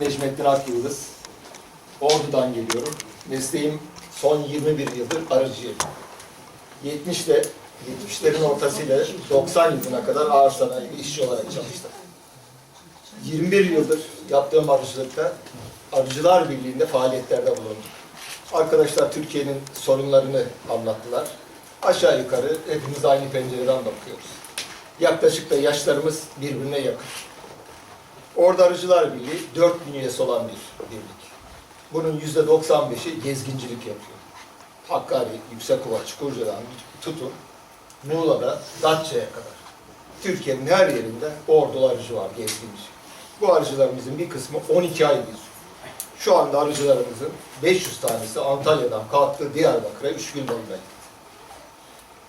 Necmettin Akyıldız. Ordu'dan geliyorum. Mesleğim son 21 yıldır arıcıyım. 70'le 70'lerin ortasıyla 90 yılına kadar ağır sanayi işçi olarak çalıştım. 21 yıldır yaptığım arıcılıkta Arıcılar Birliği'nde faaliyetlerde bulundum. Arkadaşlar Türkiye'nin sorunlarını anlattılar. Aşağı yukarı hepimiz aynı pencereden bakıyoruz. Yaklaşık da yaşlarımız birbirine yakın. Orada Arıcılar Birliği 4 bin üyesi olan bir birlik. Bunun yüzde 95'i gezgincilik yapıyor. Hakkari, Yüksekova, Çukurca'dan tutun Muğla'da Datça'ya kadar. Türkiye'nin her yerinde ordulu arıcı var, gezginci. Bu arıcılarımızın bir kısmı 12 ay geziyor. Şu anda arıcılarımızın 500 tanesi Antalya'dan kalktı Diyarbakır'a 3 gün boyunca.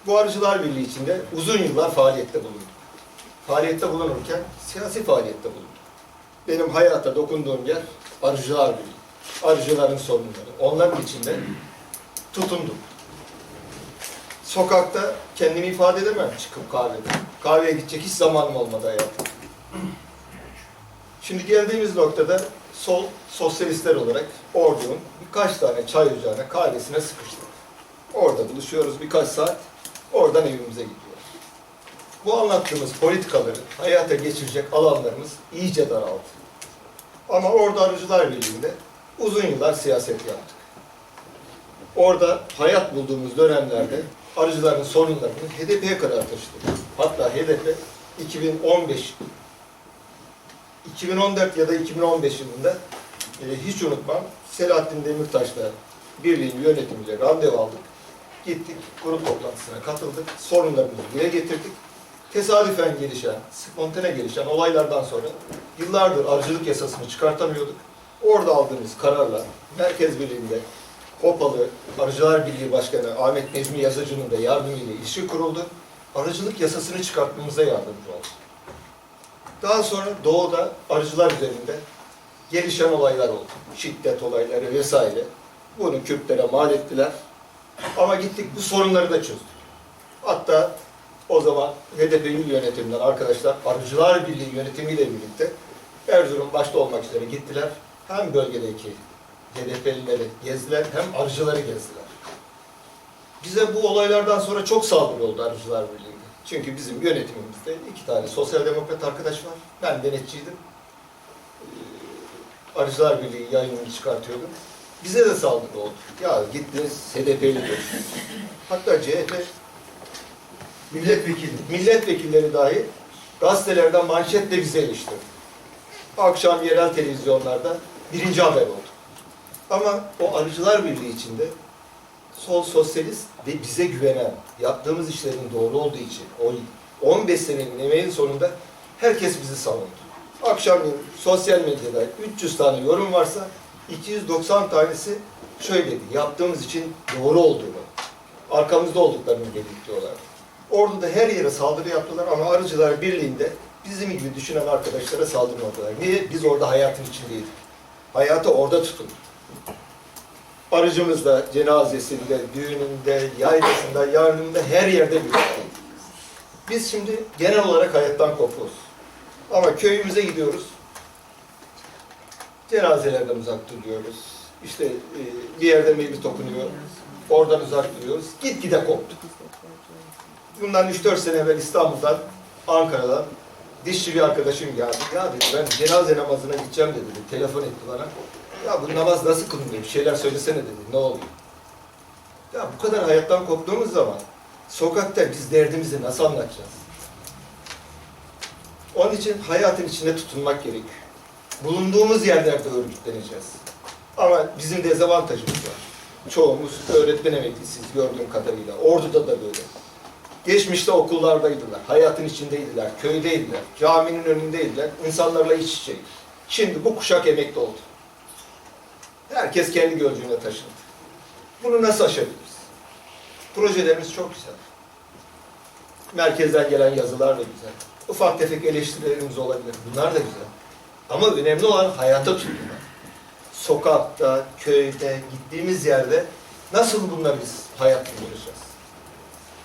Bu Arıcılar Birliği içinde uzun yıllar faaliyette bulundum. Faaliyette bulunurken siyasi faaliyette bulundum benim hayata dokunduğum yer arıcılar birliği. Arıcıların sorunları. Onların içinde tutundum. Sokakta kendimi ifade edemem çıkıp kahvede. Kahveye gidecek hiç zamanım olmadı hayatım. Şimdi geldiğimiz noktada sol sosyalistler olarak Ordu'nun birkaç tane çay ocağına kahvesine sıkıştık. Orada buluşuyoruz birkaç saat. Oradan evimize gidiyoruz. Bu anlattığımız politikaları hayata geçirecek alanlarımız iyice daraldı. Ama orada Arıcılar Birliği'nde uzun yıllar siyaset yaptık. Orada hayat bulduğumuz dönemlerde arıcıların sorunlarını HDP'ye kadar taşıdık. Hatta HDP 2015 2014 ya da 2015 yılında e, hiç unutmam Selahattin Demirtaş'la birliğin yönetimiyle randevu aldık. Gittik, grup toplantısına katıldık, sorunlarımızı dile getirdik. Tesadüfen gelişen, spontane gelişen olaylardan sonra yıllardır arıcılık yasasını çıkartamıyorduk. Orada aldığımız kararla Merkez Birliği'nde Hopalı Arıcılar Birliği Başkanı Ahmet Necmi Yazıcı'nın da yardımıyla işi kuruldu. Arıcılık yasasını çıkartmamıza yardımcı oldu. Daha sonra doğuda arıcılar üzerinde gelişen olaylar oldu. Şiddet olayları vesaire. Bunu Kürtlere mal ettiler. Ama gittik bu sorunları da çözdük. Hatta o zaman HDP il yönetiminden arkadaşlar Arıcılar Birliği yönetimiyle birlikte Erzurum başta olmak üzere gittiler. Hem bölgedeki HDP'lileri gezdiler hem arıcıları gezdiler. Bize bu olaylardan sonra çok saldırı oldu Arıcılar Birliği'nde. Çünkü bizim yönetimimizde iki tane sosyal demokrat arkadaş var. Ben denetçiydim. Ee, Arıcılar Birliği yayınını çıkartıyordum. Bize de saldırı oldu. Ya gittiniz HDP'li. Hatta CHP milletvekili, milletvekilleri dahi gazetelerden manşetle bize eleştirdi. Akşam yerel televizyonlarda birinci haber oldu. Ama o Arıcılar Birliği içinde sol sosyalist ve bize güvenen, yaptığımız işlerin doğru olduğu için o 15 senenin emeğin sonunda herkes bizi savundu. Akşamleyin sosyal medyada 300 tane yorum varsa 290 tanesi şöyle dedi, yaptığımız için doğru olduğunu, arkamızda olduklarını belirtiyorlar. Orada da her yere saldırı yaptılar ama Arıcılar Birliği'nde bizim gibi düşünen arkadaşlara saldırmadılar. Niye? Biz orada hayatın içindeydik. Hayatı orada tutunduk. Arıcımız da cenazesinde, düğününde, yaylasında, yardımında her yerde birlikteydik. Biz şimdi genel olarak hayattan kopuyoruz. Ama köyümüze gidiyoruz. Cenazelerden uzak duruyoruz. İşte e, bir yerde mevlüt okunuyor. Oradan uzak duruyoruz. Gitgide koptuk. Bundan 3-4 sene evvel İstanbul'dan, Ankara'dan dişçi bir arkadaşım geldi. Ya dedi ben cenaze namazına gideceğim dedi. Telefon etti bana. Ya bu namaz nasıl kılınıyor? Bir şeyler söylesene dedi. Ne oluyor? Ya bu kadar hayattan koptuğumuz zaman sokakta biz derdimizi nasıl anlatacağız? Onun için hayatın içinde tutunmak gerekiyor. Bulunduğumuz yerlerde örgütleneceğiz. Ama bizim dezavantajımız. Çoğumuz öğretmen emeklisiyiz gördüğüm kadarıyla. Ordu'da da böyle. Geçmişte okullardaydılar, hayatın içindeydiler, köydeydiler, caminin önündeydiler, insanlarla iç içeydi. Şimdi bu kuşak emekli oldu. Herkes kendi gölcüğüne taşındı. Bunu nasıl aşabiliriz? Projelerimiz çok güzel. Merkezden gelen yazılar da güzel. Ufak tefek eleştirilerimiz olabilir. Bunlar da güzel. Ama önemli olan hayata tutunmak. Sokakta, köyde, gittiğimiz yerde nasıl bunları biz hayat bulacağız?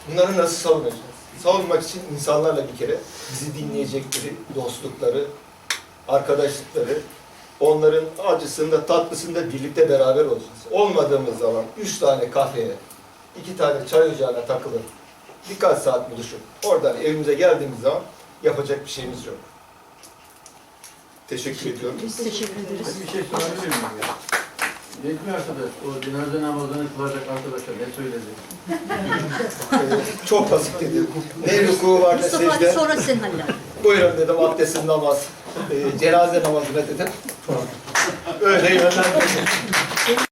Bunları nasıl savunacağız? Savunmak için insanlarla bir kere bizi dinleyecekleri, dostlukları, arkadaşlıkları Onların acısında, tatlısında birlikte beraber olacağız. Olmadığımız zaman üç tane kahveye, iki tane çay ocağına takılır. Birkaç saat buluşup oradan evimize geldiğimiz zaman yapacak bir şeyimiz yok. Teşekkür ediyorum. Biz teşekkür ederiz. Bir şey sorabilir miyim ya? Necmi arkadaş, o cenaze namazını kılacak arkadaşa ne söyledi? Ee, çok basit dedim. Ne ruku var ne Mustafa secde. sonra sen hallet. Buyurun dedim abdestsiz namaz, e, cenaze namazına dedim. Öyle yönlendirdim.